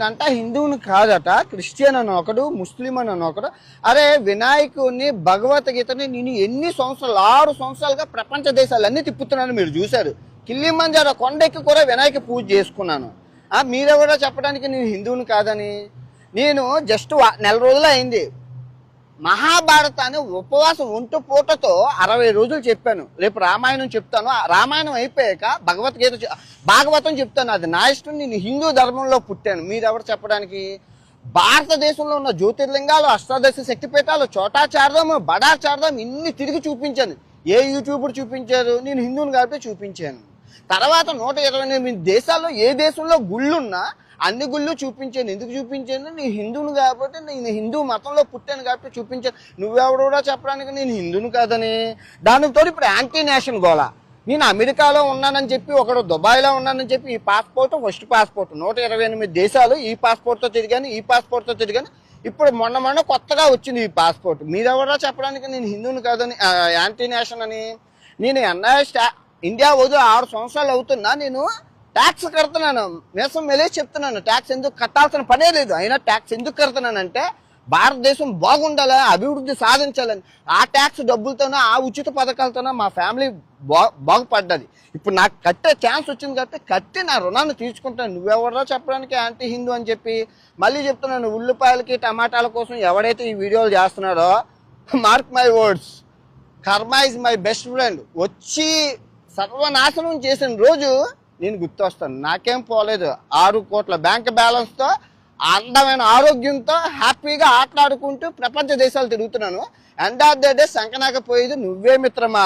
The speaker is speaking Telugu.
నేనంట హిందువుని కాదట క్రిస్టియన్ అని ఒకడు ముస్లిం అని ఒకడు అరే వినాయకుడిని భగవద్గీతని నేను ఎన్ని సంవత్సరాలు ఆరు సంవత్సరాలుగా ప్రపంచ దేశాలన్నీ తిప్పుతున్నాను మీరు చూశారు. కిల్లిమంజార కొండెక్కి కూడా వినాయక పూజ చేసుకున్నాను. ఆ మీరెవరో చెప్పడానికి నేను హిందువుని కాదని? నేను జస్ట్ నెల రోజులు అయింది. మహాభారతాన్ని ఉపవాసం ఒంటు పూటతో అరవై రోజులు చెప్పాను. రేపు రామాయణం చెప్తాను. ఆ రామాయణం అయిపోయాక భగవద్గీత భాగవతం చెప్తాను. అది నా ఇష్టం. నేను హిందూ ధర్మంలో పుట్టాను. మీరెవరు చెప్పడానికి? భారతదేశంలో ఉన్న జ్యోతిర్లింగాలు అష్టాదశ శక్తిపీఠాలు చోటాచారదం బడాచారదం ఇన్ని తిరిగి చూపించాను. ఏ యూట్యూబర్ చూపించారు? నేను హిందువుని కాబట్టి చూపించాను. తర్వాత నూట ఇరవై ఎనిమిది దేశాల్లో ఏ దేశంలో గుళ్ళున్నా అన్ని గుళ్ళు చూపించాను. ఎందుకు చూపించాను? నేను హిందువును కాబట్టి నేను హిందూ మతంలో పుట్టాను కాబట్టి చూపించాను. నువ్వెవడు కూడా చెప్పడానికి నేను హిందువుని కాదని. దానితో ఇప్పుడు యాంటీ నేషన్ గోళ. నేను అమెరికాలో ఉన్నానని చెప్పి ఒకడు దుబాయ్లో ఉన్నానని చెప్పి ఈ పాస్పోర్ట్ ఫస్ట్ పాస్పోర్ట్ నూట ఇరవై ఎనిమిది దేశాలు ఈ పాస్పోర్ట్తో తిరిగాను ఈ పాస్పోర్ట్తో తిరిగాను. ఇప్పుడు మొన్న మొన్న కొత్తగా వచ్చింది ఈ పాస్పోర్ట్ మీరెవరా చెప్పడానికి నేను హిందువుని కాదని యాంటీ నేషన్ అని. నేను ఎన్ఐ స్టా ఇండియా వదిలి ఆరు సంవత్సరాలు అవుతున్నా నేను? ట్యాక్స్ కడుతున్నాను. మేసం మెలే చెప్తున్నాను. ట్యాక్స్ ఎందుకు కట్టాల్సిన పనే లేదు. అయినా ట్యాక్స్ ఎందుకు కడుతున్నానంటే భారతదేశం బాగుండాలని అభివృద్ధి సాధించాలని. ఆ ట్యాక్స్ డబ్బులతోనో ఆ ఉచిత పథకాలతోనో మా ఫ్యామిలీ బా బాగుపడ్డది. ఇప్పుడు నాకు కట్టే ఛాన్స్ వచ్చింది కాబట్టి కట్టి నా రుణాన్ని తీసుకుంటాను నువ్వెవరో చెప్పడానికి యాంటీ హిందూ అని చెప్పి మళ్ళీ చెప్తున్నాను. ఉల్లిపాయలకి టమాటాల కోసం ఎవడైతే ఈ వీడియోలు చేస్తున్నారో mark my words karma is my best friend వచ్చి సర్వనాశనం చేసిన రోజు నేను గుర్తొస్తాను. నాకేం పోలేదు. ఆరు కోట్ల బ్యాంక్ బ్యాలెన్స్తో అందమైన ఆరోగ్యంతో హ్యాపీగా ఆటలాడుకుంటూ ప్రపంచ దేశాలు తిరుగుతున్నాను. ఎండ్ ఆఫ్ ద డే సంకనాకపోయేది నువ్వే మిత్రమా?